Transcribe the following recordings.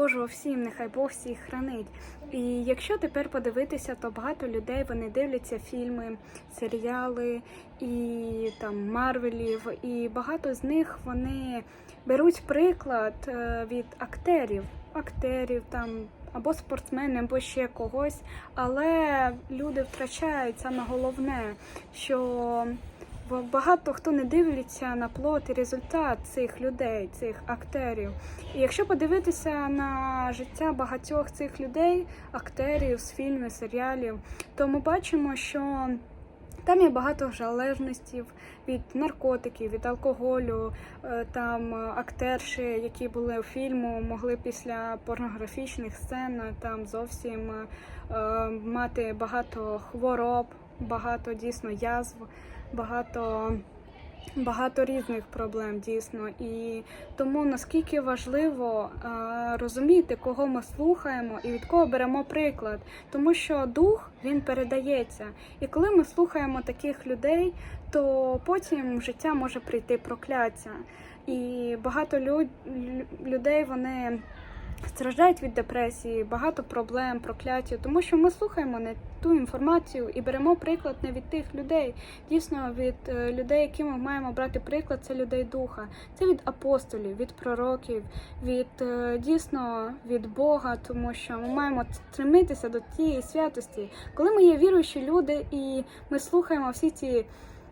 Божого всім, нехай Бог всіх хранить. І якщо тепер подивитися, то багато людей вони дивляться фільми, серіали і там Марвелів, і багато з них вони беруть приклад е, від актерів, актерів там. Або спортсмени, або ще когось, але люди втрачають саме головне, що багато хто не дивиться на плод і результат цих людей, цих актерів. І якщо подивитися на життя багатьох цих людей, актерів з фільмів, серіалів, то ми бачимо, що там є багато залежностей від наркотиків, від алкоголю. Е, Там е, актерші, які були у фільму, могли після порнографічних сцен е, там зовсім мати багато хвороб, багато дійсно язв багато, багато різних проблем дійсно. І тому наскільки важливо е, розуміти, кого ми слухаємо і від кого беремо приклад, тому що дух він передається. І коли ми слухаємо таких людей, то потім в життя може прийти прокляття. І багато люд, людей вони страждають від депресії, багато проблем, прокляття, тому що ми слухаємо не ту інформацію і беремо приклад не від тих людей. Дійсно, від е, людей, які ми маємо брати приклад, це людей духа, це від апостолів, від пророків, від е, дійсно від Бога, тому що ми маємо стремитися до тієї святості, коли ми є віруючі люди, і ми слухаємо всі ці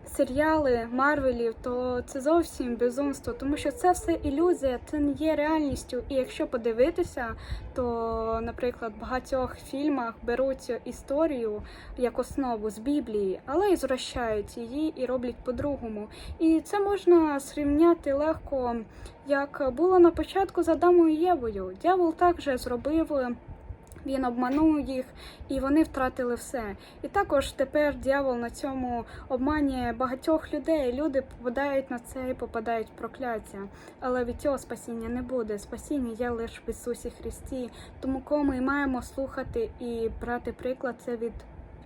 серіали Марвелів, то це зовсім безумство, тому що це все ілюзія, це не є реальністю. І якщо подивитися, то, наприклад, в багатьох фільмах беруть історію як основу з Біблії, але і звращають її і роблять по-другому. І це можна зрівняти легко, як було на початку з Адамом і Євою. Дявол також зробив. Він обманув їх, і вони втратили все. І також тепер дьявол на цьому обманює багатьох людей. Люди попадають на це і попадають в прокляття. Але від цього спасіння не буде. Спасіння є лише в Ісусі Христі. Тому кого ми маємо слухати і брати приклад, це від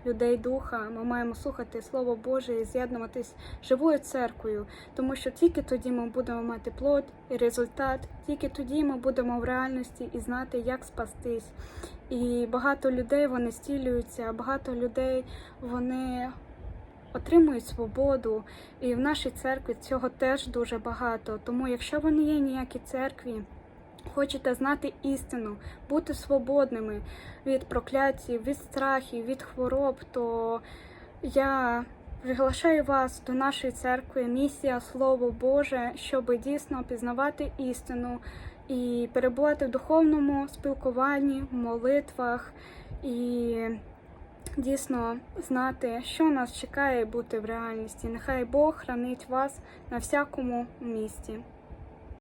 людей духа. Ми маємо слухати Слово Боже і з'єднуватись живою церквою, тому що тільки тоді ми будемо мати плод і результат, тільки тоді ми будемо в реальності і знати, як спастись. І багато людей вони стілюються, багато людей вони. Отримують свободу, і в нашій церкві цього теж дуже багато. Тому, якщо ви не є ніякій церкві, хочете знати істину, бути свободними від прокляттів, від страхів, від хвороб, то я приглашаю вас до нашої церкви, місія Слово Боже, щоб дійсно пізнавати істину і перебувати в духовному спілкуванні, в молитвах і дійсно знати, що нас чекає бути в реальності. Нехай Бог хранить вас на всякому місці.